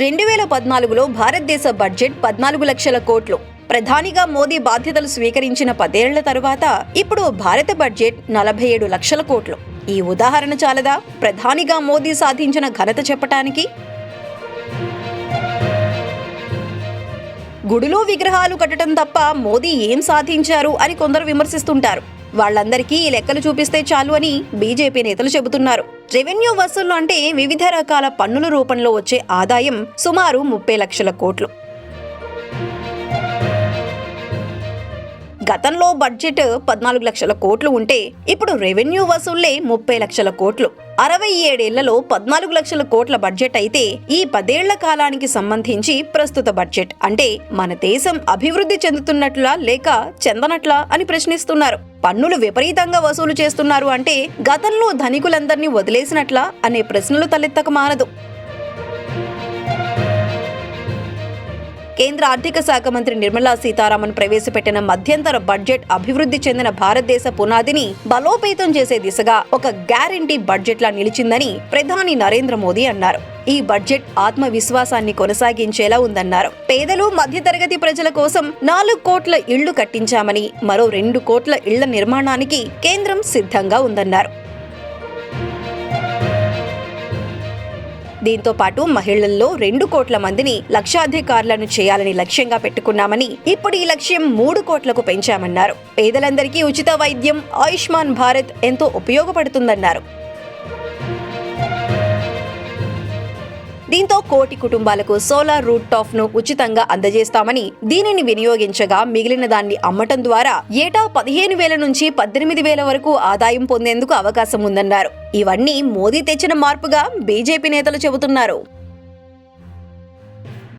రెండు వేల పద్నాలుగులో భారతదేశ బడ్జెట్ పద్నాలుగు లక్షల కోట్లు. ప్రధానిగా మోదీ బాధ్యతలు స్వీకరించిన పదేళ్ళ తరువాత ఇప్పుడు భారత బడ్జెట్ నలభై ఏడు లక్షల కోట్లు. ఈ ఉదాహరణ చాలదా? ప్రధానిగా మోదీ సాధించిన ఘనత చెప్పటానికి? గుడిలో విగ్రహాలు కట్టడం తప్ప మోదీ ఏం సాధించారు అని కొందరు విమర్శిస్తుంటారు. వాళ్ళందరికీ ఈ లెక్కలు చూపిస్తే చాలు అని బీజేపీ నేతలు చెబుతున్నారు. రెవెన్యూ వసూళ్ళు అంటే వివిధ రకాల పన్నుల రూపంలో వచ్చే ఆదాయం సుమారు ముప్పై లక్షల కోట్లు. గతంలో బడ్జెట్ పద్నాలుగు లక్షల కోట్లు ఉంటే ఇప్పుడు రెవెన్యూ వసూళ్ళే ముప్పై లక్షల కోట్లు. అరవై ఏడేళ్ళలో పద్నాలుగు లక్షల కోట్ల బడ్జెట్ అయితే ఈ పదేళ్ళ కాలానికి సంబంధించి ప్రస్తుత బడ్జెట్. అంటే మన దేశం అభివృద్ధి చెందుతున్నట్లా లేక చెందనట్లా అని ప్రశ్నిస్తున్నారు. పన్నులు విపరీతంగా వసూలు చేస్తున్నారు అంటే గతంలో ధనికులందరినీ వదిలేసినట్లా అనే ప్రశ్నలు తలెత్తక మానదు. కేంద్ర ఆర్థిక శాఖ మంత్రి నిర్మలా సీతారామన్ ప్రవేశపెట్టిన మధ్యంతర బడ్జెట్ అభివృద్ధి చెందిన భారతదేశ పునాదిని బలోపేతం చేసే దిశగా ఒక గ్యారంటీ బడ్జెట్లా నిలిచిందని ప్రధాని నరేంద్ర మోదీ అన్నారు. ఈ బడ్జెట్ ఆత్మవిశ్వాసాన్ని కొనసాగించేలా ఉందన్నారు. పేదలు మధ్యతరగతి ప్రజల కోసం నాలుగు కోట్ల ఇళ్ళు కట్టించామని మరో రెండు కోట్ల ఇళ్ళ నిర్మాణానికి కేంద్రం సిద్ధంగా ఉందన్నారు. దీంతో పాటు మహిళల్లో రెండు కోట్ల మందిని లక్షాధికారులను చేయాలని లక్ష్యంగా పెట్టుకున్నామని ఇప్పుడు ఈ లక్ష్యం మూడు కోట్లకు పెంచామన్నారు. పేదలందరికీ ఉచిత వైద్యం ఆయుష్మాన్ భారత్ ఎంతో ఉపయోగపడుతుందన్నారు. దీంతో కోటి కుటుంబాలకు సోలార్ రూట్ టాప్ను ఉచితంగా అందజేస్తామని దీనిని వినియోగించగా మిగిలిన దాన్ని అమ్మటం ద్వారా ఏటా పదిహేను వేల నుంచి పద్దెనిమిది వేల వరకు ఆదాయం పొందేందుకు అవకాశం ఉందన్నారు ఇవన్నీ మోదీ తెచ్చిన మార్పుగా బీజేపీ నేతలు చెబుతున్నారు.